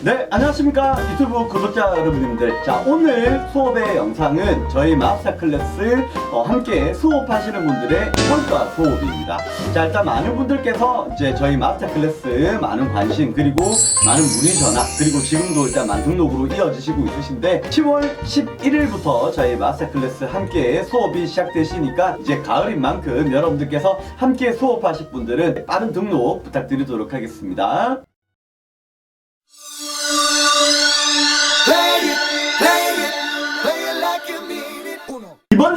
네, 안녕하십니까. 유튜브 구독자 여러분들. 자, 오늘 수업의 영상은 저희 마스터 클래스 어, 함께 수업하시는 분들의 평가 수업입니다. 자, 일단 많은 분들께서 이제 저희 마스터 클래스 많은 관심, 그리고 많은 문의 전화, 그리고 지금도 일단 만 등록으로 이어지시고 있으신데, 10월 11일부터 저희 마스터 클래스 함께 수업이 시작되시니까 이제 가을인 만큼 여러분들께서 함께 수업하실 분들은 빠른 등록 부탁드리도록 하겠습니다.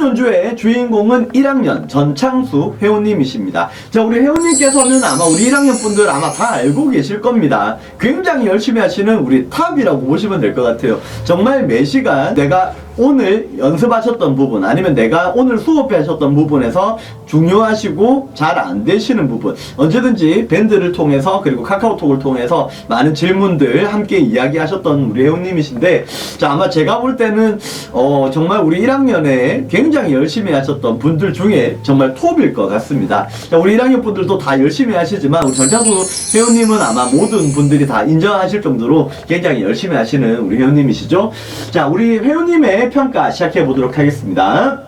이번 연주의 주인공은 1학년 전창수 회원님이십니다. 자, 우리 회원님께서는 아마 우리 1학년 분들 아마 다 알고 계실 겁니다. 굉장히 열심히 하시는 우리 탑이라고 보시면 될 것 같아요. 정말 매 시간 내가 오늘 연습하셨던 부분 아니면 내가 오늘 수업해 하셨던 부분에서 중요하시고 잘 안 되시는 부분 언제든지 밴드를 통해서 그리고 카카오톡을 통해서 많은 질문들 함께 이야기하셨던 우리 회원님이신데 자 아마 제가 볼 때는 어 정말 우리 1학년에 굉장히 열심히 하셨던 분들 중에 정말 톱일 것 같습니다. 자 우리 1학년 분들도 다 열심히 하시지만 우리 전창수 회원님은 아마 모든 분들이 다 인정하실 정도로 굉장히 열심히 하시는 우리 회원님이시죠. 자 우리 회원님의 평가 시작해 보도록 하겠습니다.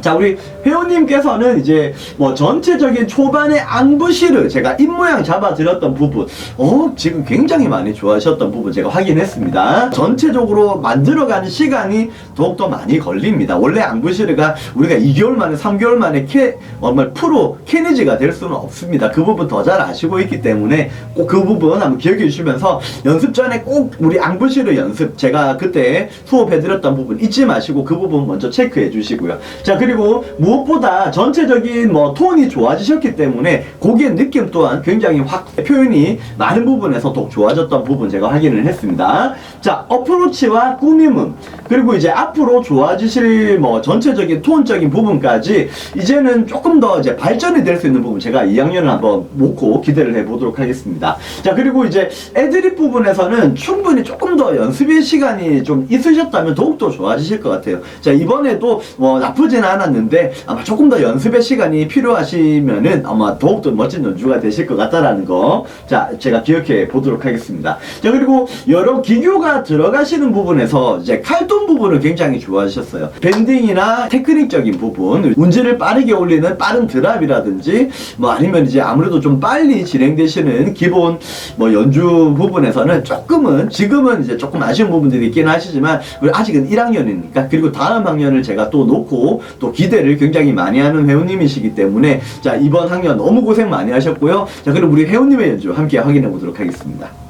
자, 우리 회원님께서는 이제 뭐 전체적인 초반의 앙부시를 제가 입모양 잡아드렸던 부분, 어, 지금 굉장히 많이 좋아하셨던 부분 제가 확인했습니다. 전체적으로 만들어가는 시간이 더욱더 많이 걸립니다. 원래 앙부시르가 우리가 2개월 만에, 3개월 만에 캐, 정말 프로 캐니지가 될 수는 없습니다. 그 부분 더 잘 아시고 있기 때문에 꼭 그 부분 한번 기억해 주시면서 연습 전에 꼭 우리 앙부시르 연습, 제가 그때 수업해드렸던 부분 잊지 마시고 그 부분 먼저 체크해 주시고요. 자, 그리고 무 엇보다 전체적인 뭐 톤이 좋아지셨기 때문에 곡의 느낌 또한 굉장히 확 표현이 많은 부분에서 더욱 좋아졌던 부분 제가 확인을 했습니다. 자, 어프로치와 꾸밈음 그리고 이제 앞으로 좋아지실 뭐 전체적인 톤적인 부분까지 이제는 조금 더 이제 발전이 될 수 있는 부분 제가 2학년을 한번 놓고 기대를 해보도록 하겠습니다. 자, 그리고 이제 애드립 부분에서는 충분히 조금 더 연습의 시간이 좀 있으셨다면 더욱더 좋아지실 것 같아요. 자, 이번에도 뭐 나쁘진 않았는데 아마 조금 더 연습의 시간이 필요하시면은 아마 더욱더 멋진 연주가 되실 것 같다라는 거. 자, 제가 기억해 보도록 하겠습니다. 자, 그리고 여러 기교가 들어가시는 부분에서 이제 칼돈 부분을 굉장히 좋아하셨어요. 밴딩이나 테크닉적인 부분, 운지를 빠르게 올리는 빠른 드랍이라든지 뭐 아니면 이제 아무래도 좀 빨리 진행되시는 기본 뭐 연주 부분에서는 조금은 지금은 이제 조금 아쉬운 부분들이 있긴 하시지만 아직은 1학년이니까 그리고 다음 학년을 제가 또 놓고 또 기대를 굉장히 많이 하는 회원님이시기 때문에 자 이번 학년 너무 고생 많이 하셨고요 자 그럼 우리 회원님의 연주 함께 확인해 보도록 하겠습니다.